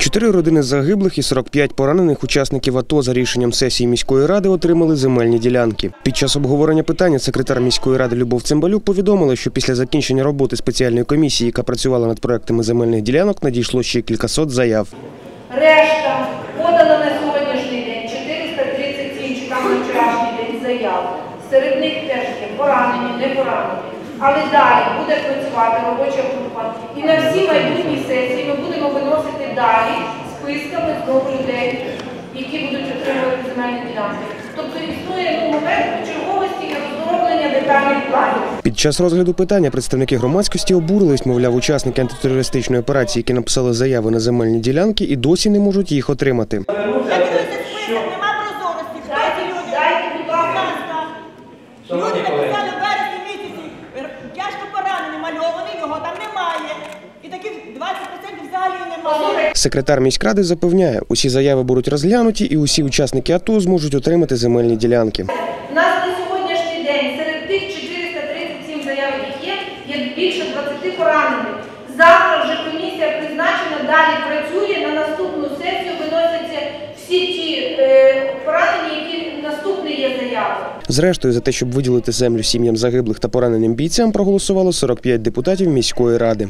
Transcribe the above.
Чотири родини загиблих і 45 поранених учасників АТО за рішенням сесії міської ради отримали земельні ділянки. Під час обговорення питання секретар міської ради Любов Цимбалюк повідомила, що після закінчення роботи спеціальної комісії, яка працювала над проектами земельних ділянок, надійшло ще кількасот заяв. Решта подано на сьогоднішній день 437 чи там на вчорашній день заяв. Серед них теж є поранені, не поранені. Але далі буде працювати робоча група. І на всі майбутні сесії ми будемо виносити далі знову людей, які будуть отримувати земельні ділянки. Тобто існує ну, момент черговості і розроблення детальних планів. Під час розгляду питання представники громадськості обурились, мовляв, учасники антитерористичної операції, які написали заяви на земельні ділянки, і досі не можуть їх отримати. Люди? Написали в місяці, тяжко поранений, мальований, його там немає. І таких 20% взагалі. Секретар міськради запевняє, усі заяви будуть розглянуті, і усі учасники АТО зможуть отримати земельні ділянки. У нас на сьогоднішній день серед тих 437 заяв, які є, є більше 20 поранених. Завтра вже комісія призначена, далі працює. На наступну сесію виносяться всі ті е, поранені, які наступні є заяви. Зрештою, за те, щоб виділити землю сім'ям загиблих та пораненим бійцям, проголосувало 45 депутатів міської ради.